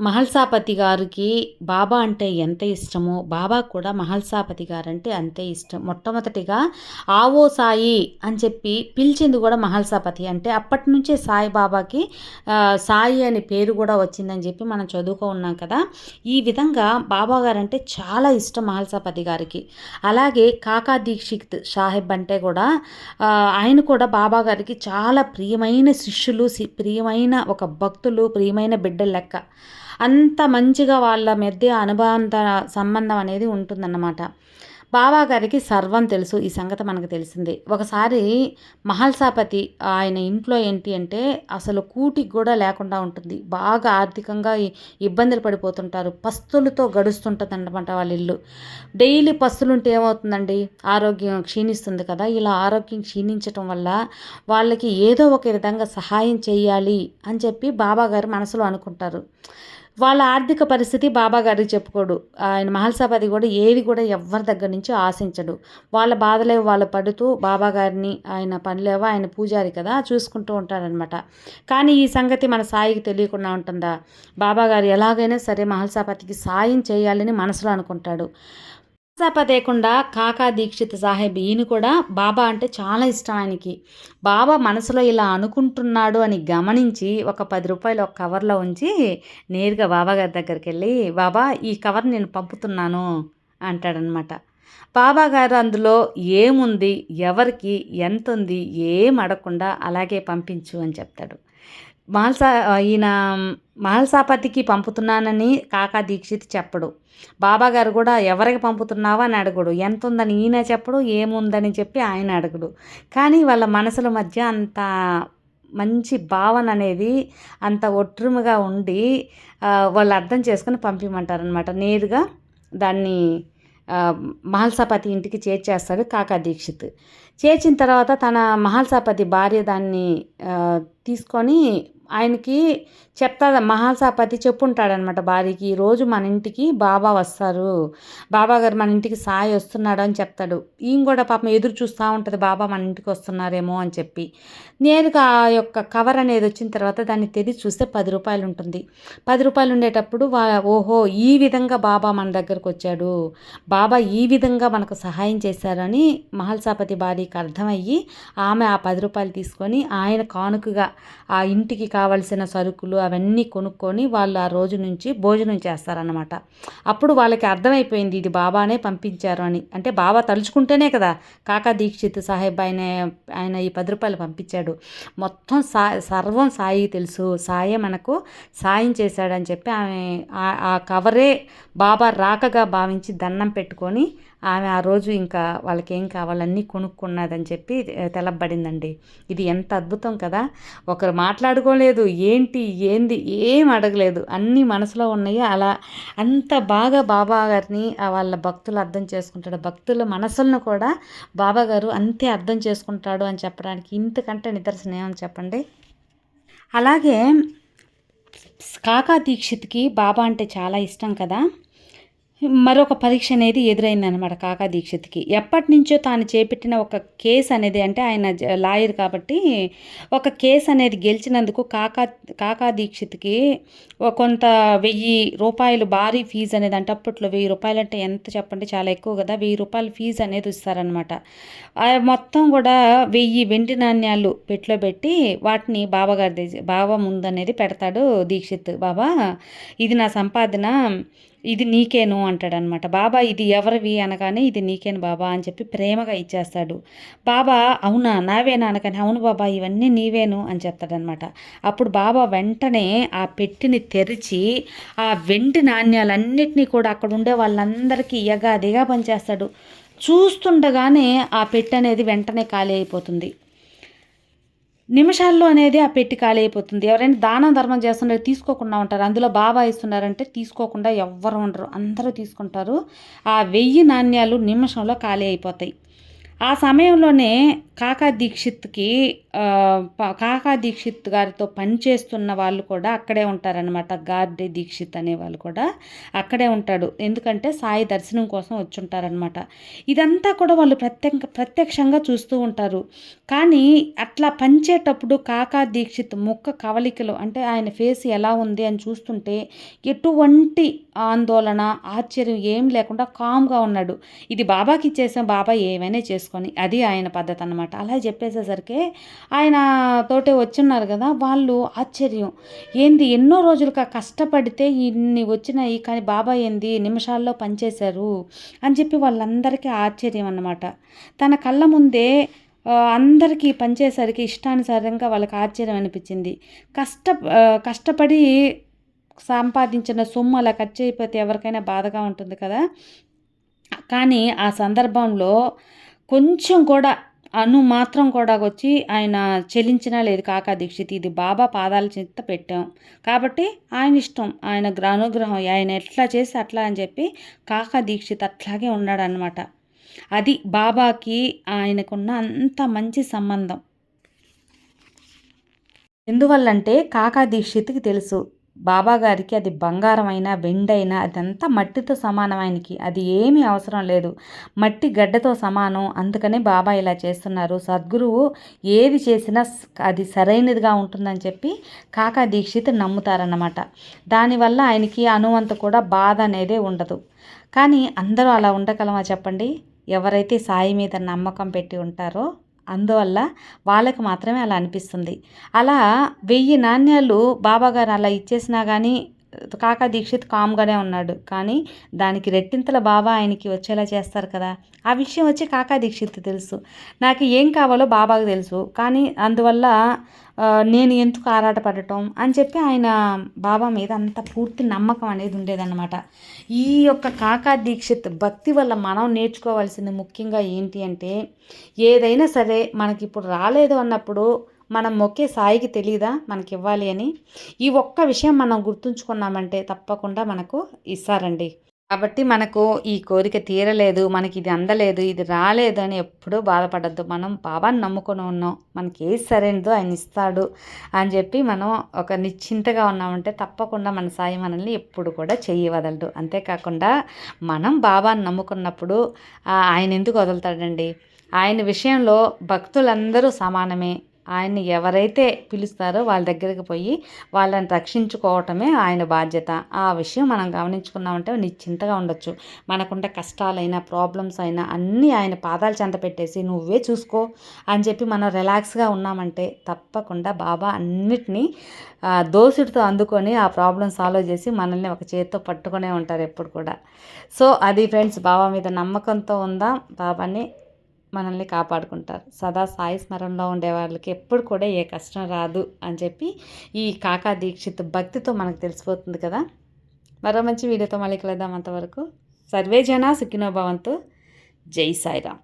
మహల్సాపతి గారికి బాబా అంటే ఎంత ఇష్టమో బాబా కూడా మహల్సాపతి గారు అంటే అంతే ఇష్టం. మొట్టమొదటిగా ఆవో సాయి అని చెప్పి పిలిచింది కూడా మహల్సాపతి అంటే అప్పటి నుంచే సాయి బాబాకి సాయి అనే పేరు కూడా వచ్చిందని చెప్పి మనం చదువుకో ఉన్నాం కదా. ఈ విధంగా బాబా గారు అంటే చాలా ఇష్టం మహల్సాపతి గారికి. అలాగే కాకా దీక్షిత్ సాహెబ్ అంటే కూడా ఆయన కూడా బాబా గారికి చాలా ప్రియమైన శిష్యులు ప్రియమైన ఒక భక్తులు ప్రియమైన బిడ్డ లెక్క. అంత మంచిగా వాళ్ళ మధ్య అనుబంధ సంబంధం అనేది ఉంటుందన్నమాట. బావాగారికి సర్వం తెలుసు ఈ సంగతి మనకు తెలిసింది. ఒకసారి మహల్సాపతి ఆయన ఇంట్లో ఏంటి అంటే అసలు కూటికి కూడా లేకుండా ఉంటుంది. బాగా ఆర్థికంగా ఇబ్బందులు పడిపోతుంటారు. పస్తులతో గడుస్తుంటుంది అనమాట వాళ్ళ ఇల్లు. డైలీ పస్తులుంటే ఏమవుతుందండి? ఆరోగ్యం క్షీణిస్తుంది కదా. ఇలా ఆరోగ్యం క్షీణించటం వల్ల వాళ్ళకి ఏదో ఒక విధంగా సహాయం చేయాలి అని చెప్పి బాబాగారు మనసులో అనుకుంటారు. వాళ్ళ ఆర్థిక పరిస్థితి బాబాగారికి చెప్పుకోడు. ఆయన మహల్సాపతి కూడా ఏది కూడా ఎవరి దగ్గర నుంచి ఆశించడు. వాళ్ళ బాధలేవో వాళ్ళు పడుతూ బాబాగారిని ఆయన పనిలేవో ఆయన పూజారి కదా చూసుకుంటూ ఉంటారనమాట కానీ ఈ సంగతి మన సాయికి తెలియకుండా ఉంటుందా? బాబాగారు ఎలాగైనా సరే మహల్సాపతికి సాయం చేయాలని మనసులో అనుకుంటాడు. పదేకుండా కాకా దీక్షిత్ సాహెబ్ ఈయన కూడా బాబా అంటే చాలా ఇష్టం ఆయనకి. బాబా మనసులో ఇలా అనుకుంటున్నాడు అని గమనించి ఒక పది రూపాయలు ఒక కవర్లో ఉంచి నేరుగా బాబా గారి దగ్గరికి వెళ్ళి బాబా ఈ కవర్ నేను పంపుతున్నాను అంటాడనమాట. బాబా గారు అందులో ఏముంది ఎవరికి ఎంత ఉంది ఏం అడగకుండా అలాగే పంపించు అని చెప్తాడు. మహల్సా ఈయన మాల్సాపతికి పంపుతున్నానని కాకా దీక్షిత్ చెప్పడు. బాబా గారు కూడా ఎవరికి పంపుతున్నావా అని అడగడు. ఎంత ఉందని ఈయన చెప్పడు ఏముందని చెప్పి ఆయన అడగడు. కానీ వాళ్ళ మనసుల మధ్య అంత మంచి భావన అనేది అంత ఒట్టురుముగా ఉండి వాళ్ళు అర్థం చేసుకుని పంపించమంటారనమాట నేరుగా దాన్ని మహల్సాపతి ఇంటికి చేర్చేస్తాడు కాకా దీక్షిత్. చేర్చిన తర్వాత తన మహల్సాపతి భార్య దాన్ని తీసుకొని ఆయనకి చెప్తా మహాసాపతి చెప్పుంటాడనమాట భార్యకి రోజు మన ఇంటికి బాబా వస్తారు. బాబా గారు మన ఇంటికి సాయి వస్తున్నాడు అని చెప్తాడు. ఈయన కూడా పాపం ఎదురు చూస్తూ ఉంటుంది బాబా మన ఇంటికి వస్తున్నారేమో అని చెప్పి. నేరుగా ఆ యొక్క కవర్ అనేది వచ్చిన తర్వాత దాన్ని తెరిచి చూస్తే పది రూపాయలు ఉంటుంది. పది రూపాయలు ఉండేటప్పుడు వా ఓహో ఈ విధంగా బాబా మన దగ్గరకు వచ్చాడు. బాబా ఈ విధంగా మనకు సహాయం చేశారని మహల్సాపతి భార్యకి అర్థమయ్యి ఆమె ఆ పది రూపాయలు తీసుకొని ఆయన కానుకగా ఆ ఇంటికి కావలసిన సరుకులు అవన్నీ కొనుక్కొని వాళ్ళు ఆ రోజు నుంచి భోజనం చేస్తారనమాట అప్పుడు వాళ్ళకి అర్థమైపోయింది ఇది బాబానే పంపించారు అని. అంటే బాబా తలుచుకుంటేనే కదా కాకా దీక్షిత్ సాహెబ్ ఆయన ఆయన ఈ పది రూపాయలు పంపించాడు. మొత్తం సా సర్వం సాయి తెలుసు. సాయే మనకు సాయం చేశాడని చెప్పి ఆమె ఆ కవరే బాబా రాకగా భావించి దండం పెట్టుకొని ఆమె ఆ రోజు ఇంకా వాళ్ళకి ఏం కావాలన్నీ కొనుక్కున్నదని చెప్పి తెలబడిందండి ఇది ఎంత అద్భుతం కదా! ఒకరు మాట్లాడుకోలేదు ఏంటి ఏంది ఏం అడగలేదు. అన్నీ మనసులో ఉన్నాయి. అలా అంత బాగా బాబా గారిని వాళ్ళ భక్తులు అర్థం చేసుకుంటాడు. భక్తుల మనసులను కూడా బాబా గారు అంతే అర్థం చేసుకుంటాడు అని చెప్పడానికి ఇంతకంటే నిదర్శనం ఏమని చెప్పండి. అలాగే కాకా దీక్షిత్కి బాబా అంటే చాలా ఇష్టం కదా! మరొక పరీక్ష అనేది ఎదురైందనమాట కాకా దీక్షిత్కి. ఎప్పటి నుంచో తాను చేపట్టిన ఒక కేసు అనేది అంటే ఆయన లాయర్ కాబట్టి ఒక కేసు అనేది గెలిచినందుకు కాకా కాకా దీక్షిత్కి కొంత వెయ్యి రూపాయలు భారీ ఫీజు అనేది అంటే అప్పట్లో వెయ్యి రూపాయలు అంటే ఎంత చెప్పండి చాలా ఎక్కువ కదా వెయ్యి రూపాయలు ఫీజు అనేది ఇస్తారనమాట మొత్తం కూడా వెయ్యి వెండి నాణ్యాలు పెట్లో పెట్టి వాటిని బాబాగారి బాబా ముందు అనేది పెడతాడు దీక్షిత్ బాబా. ఇది నా సంపాదన. ఇది నీకేను అంటాడనమాట. బాబా ఇది ఎవరివి అనగానే ఇది నీకేను బాబా అని చెప్పి ప్రేమగా ఇచ్చేస్తాడు. బాబా అవునా? నావేనా అనగానే అవును బాబా ఇవన్నీ నీవేను అని చెప్తాడనమాట. అప్పుడు బాబా వెంటనే ఆ పెట్టిని తెరిచి ఆ వెండి నాణ్యాలన్నిటినీ కూడా అక్కడ ఉండే వాళ్ళందరికీ ఎగాదిగా పనిచేస్తాడు. చూస్తుండగానే ఆ పెట్టె అనేది వెంటనే ఖాళీ అయిపోతుంది. నిమిషాల్లో అనేది ఆ పెట్టి ఖాళీ అయిపోతుంది. ఎవరైనా దానం ధర్మం చేస్తుంటే తీసుకోకుండా ఉంటారు. అందులో బాబా ఇస్తున్నారంటే తీసుకోకుండా ఎవ్వరు ఉండరు. అందరూ తీసుకుంటారు. ఆ వెయ్యి నాణ్యాలు నిమిషంలో ఖాళీ అయిపోతాయి. ఆ సమయంలోనే కాకా దీక్షిత్కి ప- కాకా దీక్షిత్ గారితో పనిచేస్తున్న వాళ్ళు కూడా అక్కడే ఉంటారనమాట గార్డే దీక్షిత్ అనే వాళ్ళు కూడా అక్కడే ఉంటాడు. ఎందుకంటే సాయి దర్శనం కోసం వచ్చి ఉంటారనమాట ఇదంతా కూడా వాళ్ళు ప్రత్యేక ప్రత్యక్షంగా చూస్తూ ఉంటారు. కానీ అట్లా పంచేటప్పుడు కాకా దీక్షిత్ ముక్క కవలికలు అంటే ఆయన ఫేస్ ఎలా ఉంది అని చూస్తుంటే ఎటువంటి ఆందోళన ఆశ్చర్యం ఏం లేకుండా కామ్గా ఉన్నాడు. ఇది బాబాకి ఇచ్చేసాం బాబా ఏమైనా చేసుకొని అది ఆయన పద్ధతి అనమాట అలా చెప్పేసేసరికి ఆయన తోటే వచ్చిన్నారు కదా వాళ్ళు ఆశ్చర్యం. ఏంది ఎన్నో రోజులుగా కష్టపడితే ఇన్ని వచ్చినాయి కానీ బాబా ఏంది నిమిషాల్లో పనిచేశారు అని చెప్పి వాళ్ళందరికీ ఆశ్చర్యం అన్నమాట. తన కళ్ళ ముందే అందరికీ పనిచేసరికి ఇష్టానుసారంగా వాళ్ళకి ఆశ్చర్యం అనిపించింది. కష్ట కష్టపడి సంపాదించిన సొమ్ము అలా ఖర్చు అయిపోతే ఎవరికైనా బాధగా ఉంటుంది కదా. కానీ ఆ సందర్భంలో కొంచెం కూడా అను మాత్రం కూడా వచ్చి ఆయన చెల్లించినా లేదు కాకా దీక్షిత్ ఇది బాబా పాదాల చింత పెట్టాం. కాబట్టి ఆయన ఇష్టం ఆయన గ్ర- అనుగ్రహం ఆయన ఎట్లా చేసి అట్లా అని చెప్పి కాకా దీక్షిత్ అట్లాగే ఉన్నాడనమాట అది బాబాకి ఆయనకున్న అంత మంచి సంబంధం. ఎందువల్లంటే కాకా దీక్షిత్కి తెలుసు బాబాగారికి అది బంగారం అయినా వెండైనా అదంతా మట్టితో సమానం ఆయనకి. అది ఏమీ అవసరం లేదు. మట్టి గడ్డతో సమానం. అందుకనే బాబా ఇలా చేస్తున్నారు. సద్గురువు ఏది చేసినా అది సరైనదిగా ఉంటుందని చెప్పి కాకా దీక్షిత్ నమ్ముతారన్నమాట. దానివల్ల ఆయనకి అనువంత కూడా బాధ అనేదే ఉండదు. కానీ అందరూ అలా ఉండగలమా చెప్పండి? ఎవరైతే సాయి మీద నమ్మకం పెట్టి ఉంటారో అందువల్ల వాళ్ళకి మాత్రమే అలా అనిపిస్తుంది. అలా వెయ్యి నాణ్యాలు బాబాగారు అలా ఇచ్చేసినా కానీ కాకా దీక్షిత్ కామ్గానే ఉన్నాడు. కానీ దానికి రెట్టింతల బాబా ఆయనకి వచ్చేలా చేస్తారు కదా. ఆ విషయం వచ్చి కాకా దీక్షిత్ తెలుసు. నాకు ఏం కావాలో బాబాకు తెలుసు. కానీ అందువల్ల నేను ఎందుకు ఆరాటపడటం అని చెప్పి ఆయన బాబా మీద అంత పూర్తి నమ్మకం అనేది ఉండేదన్నమాట. ఈ యొక్క కాకా దీక్షిత్ భక్తి వల్ల మనం నేర్చుకోవాల్సింది ముఖ్యంగా ఏంటి అంటే ఏదైనా సరే మనకి ఇప్పుడు రాలేదు అన్నప్పుడు మనం మొక్కే సాయికి తెలియదా మనకి ఇవ్వాలి అని. ఈ ఒక్క విషయం మనం గుర్తుంచుకున్నామంటే తప్పకుండా మనకు ఇస్తారండి. కాబట్టి మనకు ఈ కోరిక తీరలేదు మనకి ఇది అందలేదు ఇది రాలేదు అని ఎప్పుడూ బాధపడద్దు. మనం బాబాని నమ్ముకొని ఉన్నాం. మనకి ఏది సరైనదో ఆయన ఇస్తాడు అని చెప్పి మనం ఒక నిశ్చింతగా ఉన్నామంటే తప్పకుండా మన సాయి మనల్ని ఎప్పుడు కూడా చెయ్యి వదలడు అంతేకాకుండా మనం బాబాని నమ్ముకున్నప్పుడు ఆయన ఎందుకు వదులుతాడండి? ఆయన విషయంలో భక్తులందరూ సమానమే. ఆయన్ని ఎవరైతే పిలుస్తారో వాళ్ళ దగ్గరికి పోయి వాళ్ళని రక్షించుకోవటమే ఆయన బాధ్యత. ఆ విషయం మనం గమనించుకున్నామంటే నిశ్చింతగా ఉండొచ్చు. మనకుండే కష్టాలైనా ప్రాబ్లమ్స్ అయినా అన్నీ ఆయన పాదాలు చెంత పెట్టేసి నువ్వే చూసుకో అని చెప్పి మనం రిలాక్స్గా ఉన్నామంటే తప్పకుండా బాబా అన్నిటినీ దోసుడితో అందుకొని ఆ ప్రాబ్లమ్ సాల్వ్ చేసి మనల్ని ఒక చేతితో పట్టుకునే ఉంటారు ఎప్పుడు కూడా. సో అది ఫ్రెండ్స్ బాబా మీద నమ్మకంతో ఉందా. బాబాని మనల్ని కాపాడుకుంటారు. సదా సాయి స్మరణలో ఉండే వాళ్ళకి ఎప్పుడు కూడా ఏ కష్టం రాదు అని చెప్పి ఈ కాకా దీక్షిత్ భక్తితో మనకు తెలిసిపోతుంది కదా. మరో మంచి వీడియోతో మళ్ళీ కలుద్దాం అంతవరకు. సర్వే జన సుఖినో భవంతు. జై సాయిరామ్.